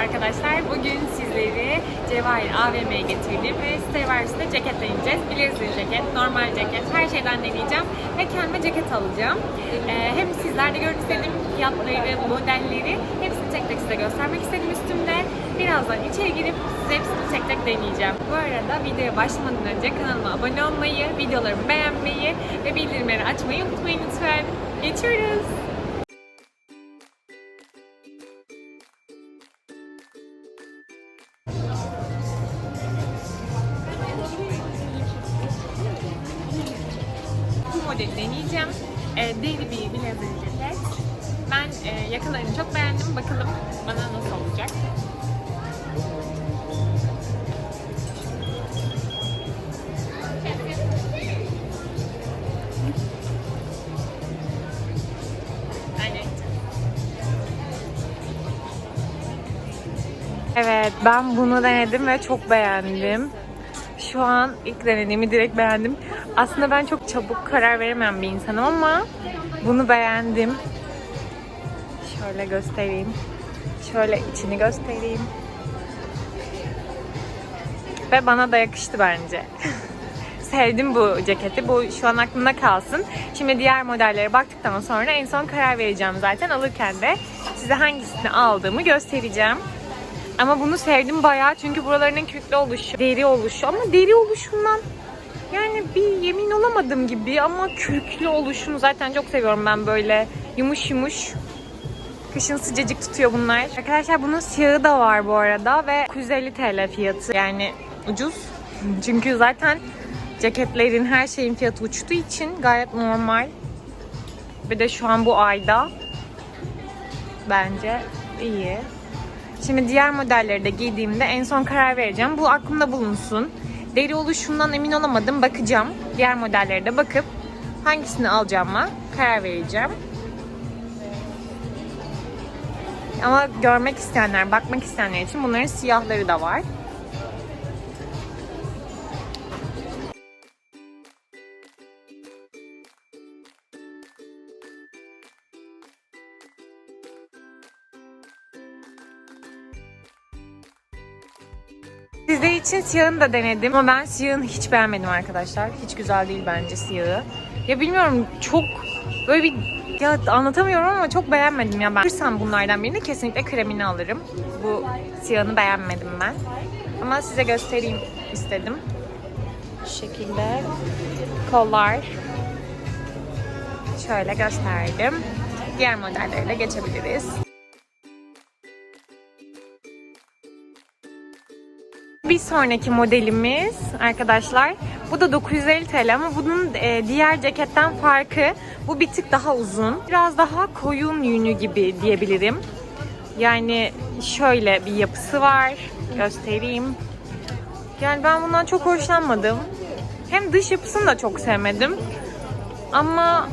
arkadaşlar. Bugün sizleri Cevahir AVM'ye getirdim ve Stayvaris'te ceket deneyeceğiz. Blazer ceket, normal ceket, her şeyden deneyeceğim ve kendime ceket alacağım. Ee, hem sizler de görün istedim fiyatları, modelleri hepsini tek tek size göstermek istedim üstümde. Birazdan içeri girip size hepsini tek tek deneyeceğim. Bu arada videoya başlamadan önce kanalıma abone olmayı, videolarımı beğenmeyi ve bildirimleri açmayı unutmayın lütfen. Geçiyoruz. Ben bunu denedim ve çok beğendim. Şu an ilk denediğimi direkt beğendim. Aslında ben çok çabuk karar veremeyen bir insanım ama bunu beğendim. Şöyle göstereyim. Şöyle içini göstereyim. Ve bana da yakıştı bence. Sevdim bu ceketi. Bu şu an aklımda kalsın. Şimdi diğer modellere baktıktan sonra en son karar vereceğim zaten. Alırken de size hangisini aldığımı göstereceğim. Ama bunu sevdim bayağı çünkü buralarının kürklü oluşu, deri oluşu ama deri oluşundan yani bir yemin olamadım gibi ama kürklü oluşunu zaten çok seviyorum ben böyle yumuş yumuş. Kışın sıcacık tutuyor bunlar. Arkadaşlar bunun siyahı da var bu arada ve 950 TL fiyatı. Yani ucuz. Çünkü zaten ceketlerin her şeyin fiyatı uçtuğu için gayet normal. Bir de şu an bu ayda bence iyi. Şimdi diğer modelleri de giydiğimde en son karar vereceğim. Bu aklımda bulunsun. Deri oluşundan emin olamadım. Bakacağım. Diğer modellere de bakıp hangisini alacağıma karar vereceğim. Ama görmek isteyenler, bakmak isteyenler için bunların siyahları da var. İçin siyahını da denedim ama ben siyahını hiç beğenmedim arkadaşlar. Hiç güzel değil bence siyahı. Ya bilmiyorum çok böyle bir ya anlatamıyorum ama çok beğenmedim ya ben. Alırsam bunlardan birini kesinlikle kremini alırım. Bu siyahını beğenmedim ben. Ama size göstereyim istedim. Şu şekilde kollar. Şöyle gösterdim. Diğer modellere de geçebiliriz. Bir sonraki modelimiz arkadaşlar. Bu da 950 TL ama bunun e, diğer ceketten farkı bu bir tık daha uzun. Biraz daha koyun yünü gibi diyebilirim. Yani şöyle bir yapısı var. Göstereyim. Yani ben bundan çok hoşlanmadım. Hem dış yapısını da çok sevmedim. Ama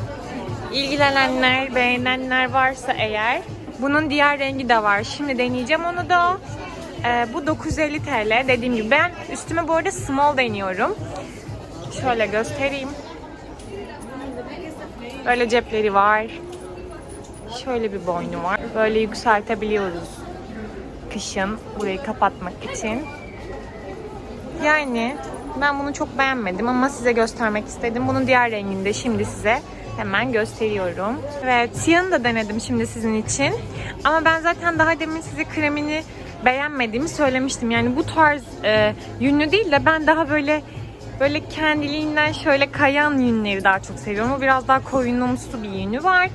ilgilenenler, beğenenler varsa eğer bunun diğer rengi de var. Şimdi deneyeceğim onu da. Ee, bu 950 TL. Dediğim gibi ben üstüme bu arada small deniyorum. Şöyle göstereyim. Böyle cepleri var. Şöyle bir boynu var. Böyle yükseltebiliyoruz. Kışın burayı kapatmak için. Yani ben bunu çok beğenmedim ama size göstermek istedim. Bunun diğer rengini de şimdi size hemen gösteriyorum. Evet siyahını da denedim şimdi sizin için. Ama ben zaten daha demin size kremini beğenmediğimi söylemiştim. Yani bu tarz e, yünlü değil de ben daha böyle böyle kendiliğinden şöyle kayan yünleri daha çok seviyorum. O biraz daha koyunumsu bir yünü var.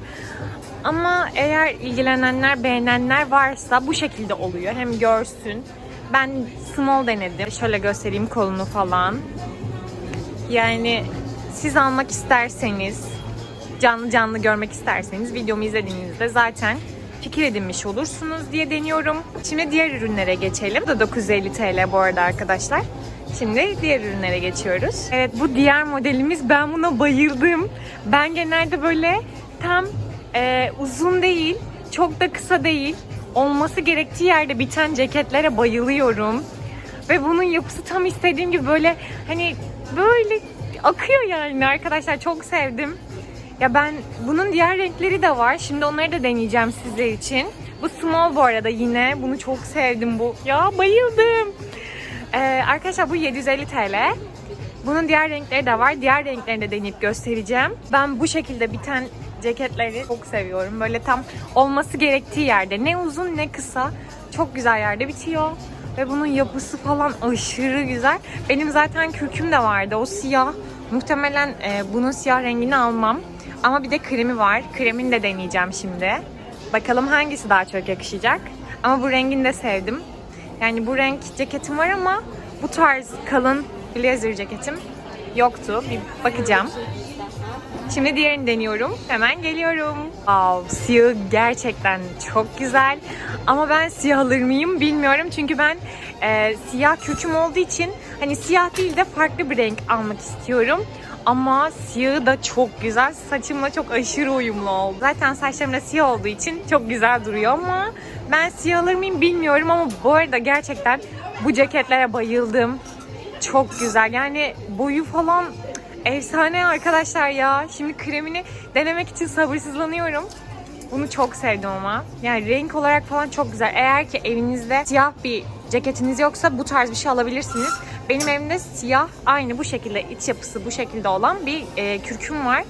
Ama eğer ilgilenenler, beğenenler varsa bu şekilde oluyor. Hem görsün. Ben small denedim. Şöyle göstereyim kolunu falan. Yani siz almak isterseniz, canlı canlı görmek isterseniz videomu izlediğinizde zaten fikir edinmiş olursunuz diye deniyorum. Şimdi diğer ürünlere geçelim. Bu da 950 TL bu arada arkadaşlar. Şimdi diğer ürünlere geçiyoruz. Evet bu diğer modelimiz. Ben buna bayıldım. Ben genelde böyle tam e, uzun değil, çok da kısa değil. Olması gerektiği yerde biten ceketlere bayılıyorum. Ve bunun yapısı tam istediğim gibi böyle hani böyle akıyor yani arkadaşlar çok sevdim. Ya ben bunun diğer renkleri de var. Şimdi onları da deneyeceğim sizler için. Bu small bu arada yine. Bunu çok sevdim bu. Ya bayıldım. Ee, arkadaşlar bu 750 TL. Bunun diğer renkleri de var. Diğer renklerini de deneyip göstereceğim. Ben bu şekilde biten ceketleri çok seviyorum. Böyle tam olması gerektiği yerde. Ne uzun ne kısa. Çok güzel yerde bitiyor. Ve bunun yapısı falan aşırı güzel. Benim zaten kürküm de vardı. O siyah. Muhtemelen e, bunun siyah rengini almam. Ama bir de kremi var. Kremini de deneyeceğim şimdi. Bakalım hangisi daha çok yakışacak. Ama bu rengini de sevdim. Yani bu renk ceketim var ama bu tarz kalın blazer ceketim yoktu. Bir bakacağım. Şimdi diğerini deniyorum. Hemen geliyorum. Wow, siyah gerçekten çok güzel. Ama ben siyah alır mıyım bilmiyorum. Çünkü ben e, siyah kürküm olduğu için hani siyah değil de farklı bir renk almak istiyorum. Ama siyahı da çok güzel. Saçımla çok aşırı uyumlu oldu. Zaten saçlarım siyah olduğu için çok güzel duruyor ama ben siyah alır mıyım bilmiyorum ama bu arada gerçekten bu ceketlere bayıldım. Çok güzel. Yani boyu falan efsane arkadaşlar ya. Şimdi kremini denemek için sabırsızlanıyorum. Bunu çok sevdim ama. Yani renk olarak falan çok güzel. Eğer ki evinizde siyah bir ceketiniz yoksa bu tarz bir şey alabilirsiniz. Benim evimde siyah aynı bu şekilde iç yapısı bu şekilde olan bir e, kürküm var.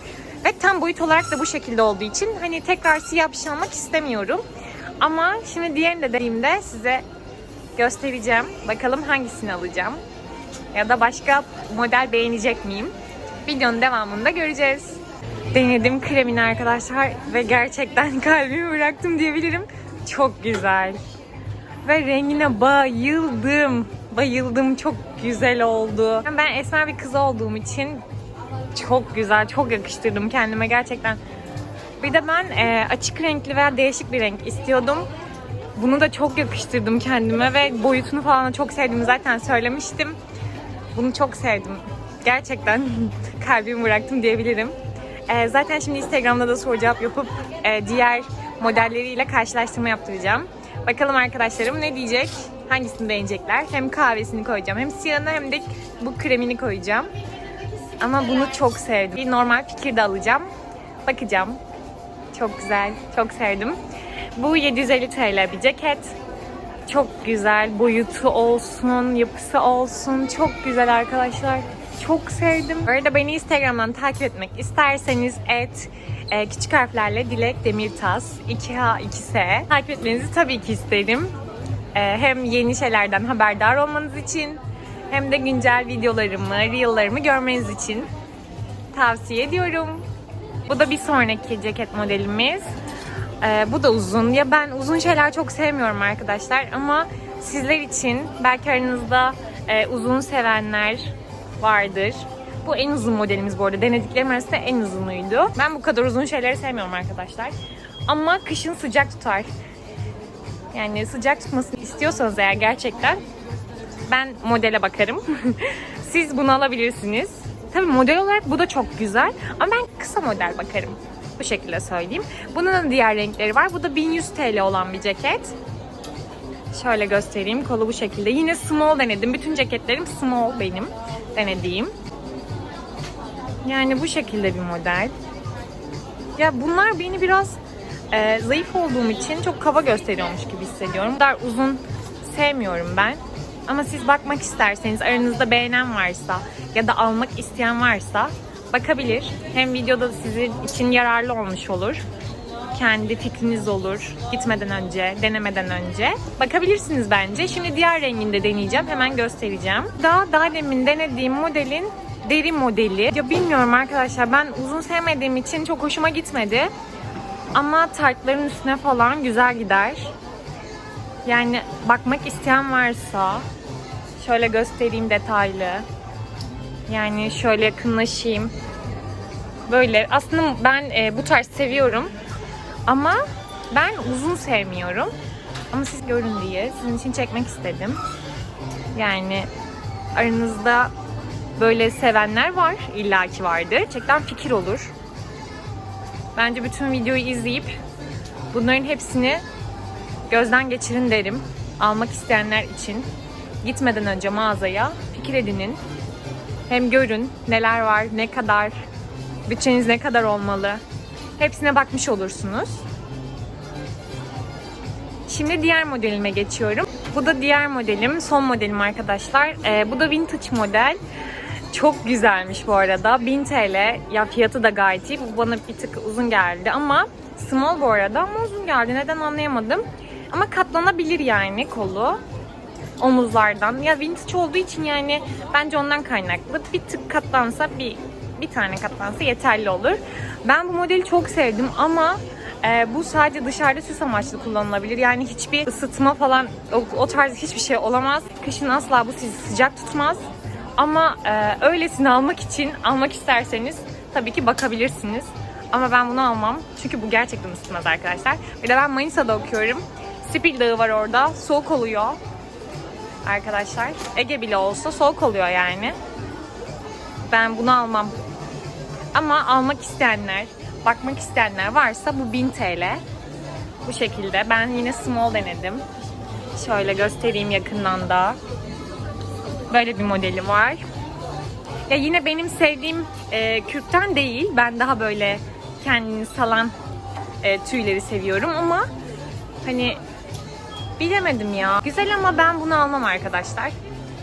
Ve tam boyut olarak da bu şekilde olduğu için hani tekrar siyah bir şey almak istemiyorum. Ama şimdi diğerini de deneyimde size göstereceğim. Bakalım hangisini alacağım. Ya da başka model beğenecek miyim? Videonun devamında göreceğiz. Denedim kremini arkadaşlar ve gerçekten kalbimi bıraktım diyebilirim. Çok güzel. Ve rengine bayıldım. Bayıldım. Çok güzel oldu. Ben esmer bir kız olduğum için çok güzel, çok yakıştırdım kendime gerçekten. Bir de ben e, açık renkli veya değişik bir renk istiyordum. Bunu da çok yakıştırdım kendime ve boyutunu falan çok sevdiğimi zaten söylemiştim. Bunu çok sevdim. Gerçekten kalbimi bıraktım diyebilirim. Ee, zaten şimdi Instagram'da da soru cevap yapıp e, diğer modelleriyle karşılaştırma yaptıracağım. Bakalım arkadaşlarım ne diyecek? Hangisini beğenecekler? Hem kahvesini koyacağım hem siyahını hem de bu kremini koyacağım. Ama bunu çok sevdim. Bir normal fikir de alacağım. Bakacağım. Çok güzel. Çok sevdim. Bu 750 TL bir ceket. Çok güzel. Boyutu olsun, yapısı olsun. Çok güzel arkadaşlar. Çok sevdim. Bu arada beni Instagram'dan takip etmek isterseniz et e, küçük harflerle Dilek Demirtas 2H 2S takip etmenizi tabii ki isterim. E, hem yeni şeylerden haberdar olmanız için hem de güncel videolarımı, reel'larımı görmeniz için tavsiye ediyorum. Bu da bir sonraki ceket modelimiz. Ee, bu da uzun. Ya ben uzun şeyler çok sevmiyorum arkadaşlar ama sizler için belki aranızda e, uzun sevenler vardır. Bu en uzun modelimiz bu arada. Denediklerim arasında en uzunuydu. Ben bu kadar uzun şeyleri sevmiyorum arkadaşlar. Ama kışın sıcak tutar. Yani sıcak tutmasını istiyorsanız eğer gerçekten ben modele bakarım. Siz bunu alabilirsiniz. Tabii model olarak bu da çok güzel. Ama ben kısa model bakarım. Bu şekilde söyleyeyim. Bunun da diğer renkleri var. Bu da 1100 TL olan bir ceket. Şöyle göstereyim. Kolu bu şekilde. Yine small denedim. Bütün ceketlerim small benim denediğim. Yani bu şekilde bir model. Ya bunlar beni biraz e, zayıf olduğum için çok kaba gösteriyormuş gibi hissediyorum. Bu kadar uzun sevmiyorum ben. Ama siz bakmak isterseniz aranızda beğenen varsa ya da almak isteyen varsa bakabilir. Hem videoda sizin için yararlı olmuş olur. Kendi fikriniz olur. Gitmeden önce, denemeden önce. Bakabilirsiniz bence. Şimdi diğer rengini de deneyeceğim. Hemen göstereceğim. Daha daha demin denediğim modelin deri modeli. Ya bilmiyorum arkadaşlar ben uzun sevmediğim için çok hoşuma gitmedi. Ama tartların üstüne falan güzel gider. Yani bakmak isteyen varsa şöyle göstereyim detaylı. Yani şöyle yakınlaşayım. Böyle aslında ben e, bu tarz seviyorum. Ama ben uzun sevmiyorum. Ama siz görün diye sizin için çekmek istedim. Yani aranızda böyle sevenler var. illaki vardır. Gerçekten fikir olur. Bence bütün videoyu izleyip bunların hepsini gözden geçirin derim. Almak isteyenler için. Gitmeden önce mağazaya fikir edinin. Hem görün neler var, ne kadar, bütçeniz ne kadar olmalı. Hepsine bakmış olursunuz. Şimdi diğer modelime geçiyorum. Bu da diğer modelim, son modelim arkadaşlar. Ee, bu da vintage model. Çok güzelmiş bu arada. 1000 TL. Ya fiyatı da gayet iyi. Bu bana bir tık uzun geldi ama small bu arada ama uzun geldi. Neden anlayamadım. Ama katlanabilir yani kolu omuzlardan. Ya vintage olduğu için yani bence ondan kaynaklı. Bir tık katlansa bir bir tane katlansa yeterli olur. Ben bu modeli çok sevdim ama e, bu sadece dışarıda süs amaçlı kullanılabilir. Yani hiçbir ısıtma falan o, o tarz hiçbir şey olamaz. Kışın asla bu sizi sıcak tutmaz. Ama e, öylesini almak için almak isterseniz tabii ki bakabilirsiniz. Ama ben bunu almam. Çünkü bu gerçekten ısıtmaz arkadaşlar. Bir de ben Manisa'da okuyorum. Spil Dağı var orada. Soğuk oluyor arkadaşlar. Ege bile olsa soğuk oluyor yani. Ben bunu almam. Ama almak isteyenler, bakmak isteyenler varsa bu 1000 TL. Bu şekilde. Ben yine small denedim. Şöyle göstereyim yakından da. Böyle bir modeli var. Ya yine benim sevdiğim e, kürkten değil. Ben daha böyle kendini salan e, tüyleri seviyorum ama hani Bilemedim ya. Güzel ama ben bunu almam arkadaşlar.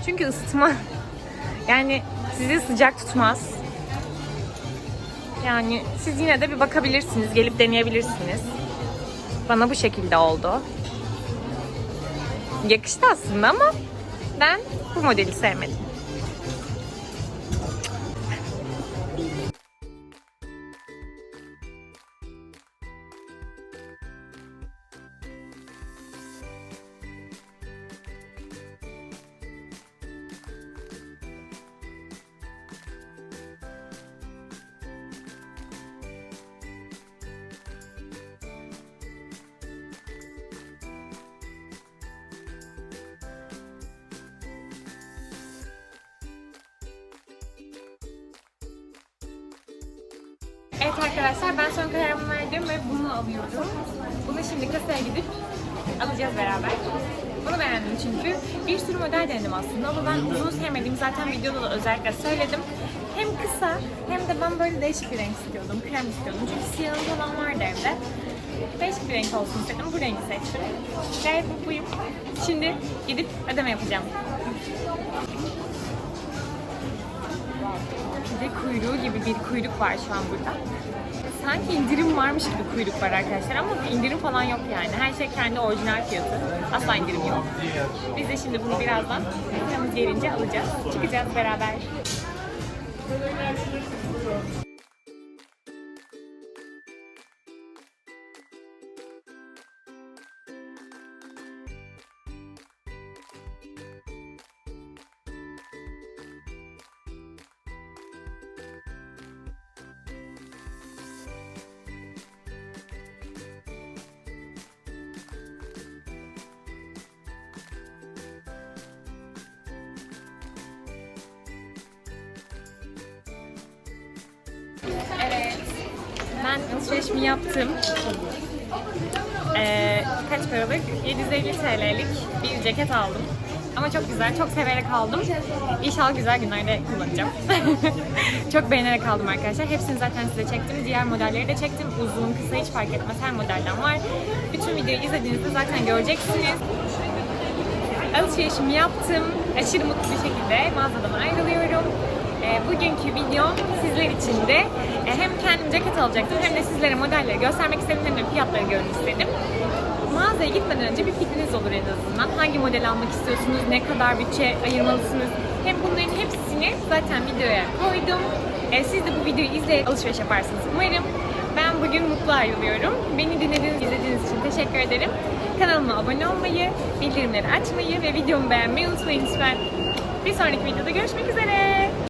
Çünkü ısıtma yani sizi sıcak tutmaz. Yani siz yine de bir bakabilirsiniz, gelip deneyebilirsiniz. Bana bu şekilde oldu. Yakıştı aslında ama ben bu modeli sevmedim. Evet arkadaşlar ben son kararımı verdim ve bunu alıyorum. Bunu şimdi kasaya gidip alacağız beraber. Bunu beğendim çünkü. Bir sürü model denedim aslında ama ben uzun sevmediğimi zaten videoda da özellikle söyledim. Hem kısa hem de ben böyle değişik bir renk istiyordum. Krem istiyordum. Çünkü siyahım falan vardı evde. Değişik bir renk olsun istedim. Bu rengi seçtim. Gayet mutluyum. Şimdi gidip ödeme yapacağım. Bir de kuyruğu gibi bir kuyruk var şu an burada. Sanki indirim varmış gibi kuyruk var arkadaşlar ama indirim falan yok yani. Her şey kendi orijinal fiyatı. Asla indirim yok. Biz de şimdi bunu birazdan sıramız gelince alacağız. Çıkacağız beraber. Ben alışverişimi yaptım. Ee, kaç paralık? 750 TL'lik bir ceket aldım. Ama çok güzel, çok severek aldım. İnşallah güzel günlerde kullanacağım. çok beğenerek aldım arkadaşlar. Hepsini zaten size çektim. Diğer modelleri de çektim. Uzun, kısa hiç fark etmez. Her modelden var. Bütün videoyu izlediğinizde zaten göreceksiniz. Alışverişimi yaptım. Aşırı mutlu bir şekilde mağazadan ayrılıyorum. Ee, bugünkü videom sizler için de e, hem kendim ceket alacaktım hem de sizlere modelleri göstermek istedim hem de fiyatları görün istedim. Mağazaya gitmeden önce bir fikriniz olur en azından. Hangi model almak istiyorsunuz, ne kadar bütçe ayırmalısınız. Hem bunların hepsini zaten videoya koydum. Ee, siz de bu videoyu izleyip alışveriş yaparsınız umarım. Ben bugün mutlu ayrılıyorum. Beni dinlediğiniz, izlediğiniz için teşekkür ederim. Kanalıma abone olmayı, bildirimleri açmayı ve videomu beğenmeyi unutmayın lütfen. Bir sonraki videoda görüşmek üzere.